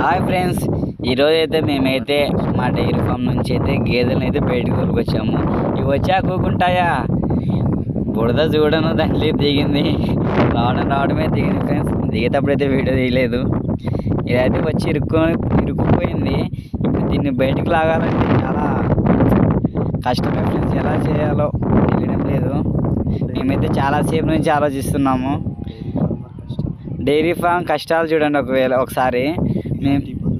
Hi friends ఈరోజు అయితే మేమైతే మా డైరీ ఫామ్ నుంచి అయితే గేదెలను అయితే బయటకు దొరికొచ్చాము ఇవి వచ్చా కూకుంటాయా? బుడద చూడను దాంట్లో దిగింది. రావడం రావడమే దిగింది ఫ్రెండ్స్. దిగేటప్పుడు అయితే వీడియో తీయలేదు. ఇదైతే వచ్చి ఇరుక్కొని ఇరుక్కుపోయింది. ఇప్పుడు దీన్ని బయటకు లాగాలంటే చాలా కష్టమే ఫ్రెండ్స్. ఎలా చేయాలో తెలియడం లేదు. మేమైతే చాలాసేపు నుంచి ఆలోచిస్తున్నాము. డైరీ ఫామ్ కష్టాలు చూడండి ఒకవేళ ఒకసారి. మేము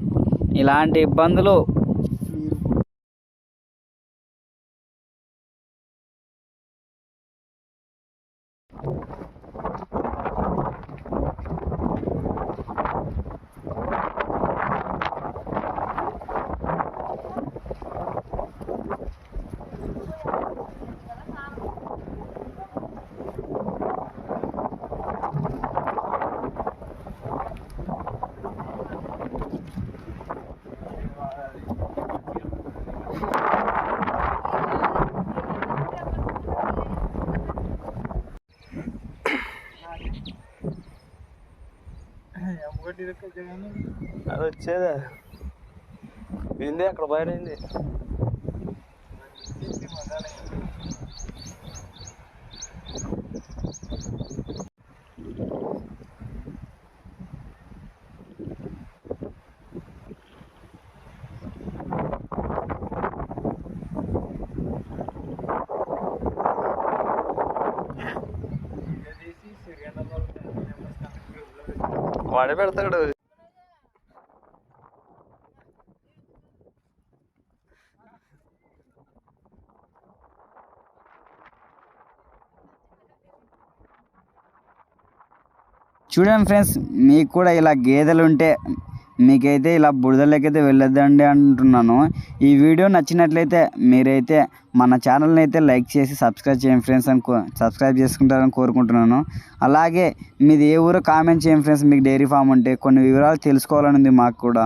ఇలాంటి ఇబ్బందులు అది వచ్చేదే. ఏంది అక్కడ బయట వాడే పెడతాడు. చూడండి ఫ్రెండ్స్ మీకు కూడా ఇలా గేదెలు ఉంటే మీకైతే ఇలా బురదలోకైతే వెళ్ళొద్దండి అంటున్నాను. ఈ వీడియో నచ్చినట్లయితే మీరైతే మన ఛానల్ని అయితే లైక్ చేసి సబ్స్క్రైబ్ చేయండి ఫ్రెండ్స్ అని సబ్స్క్రైబ్ చేసుకుంటారని కోరుకుంటున్నాను. అలాగే మీది ఏ ఊరో కామెంట్ చేయండి ఫ్రెండ్స్ మీకు డైరీ ఫామ్ ఉంటే కొన్ని వివరాలు తెలుసుకోవాలని ఉంది మాకు కూడా.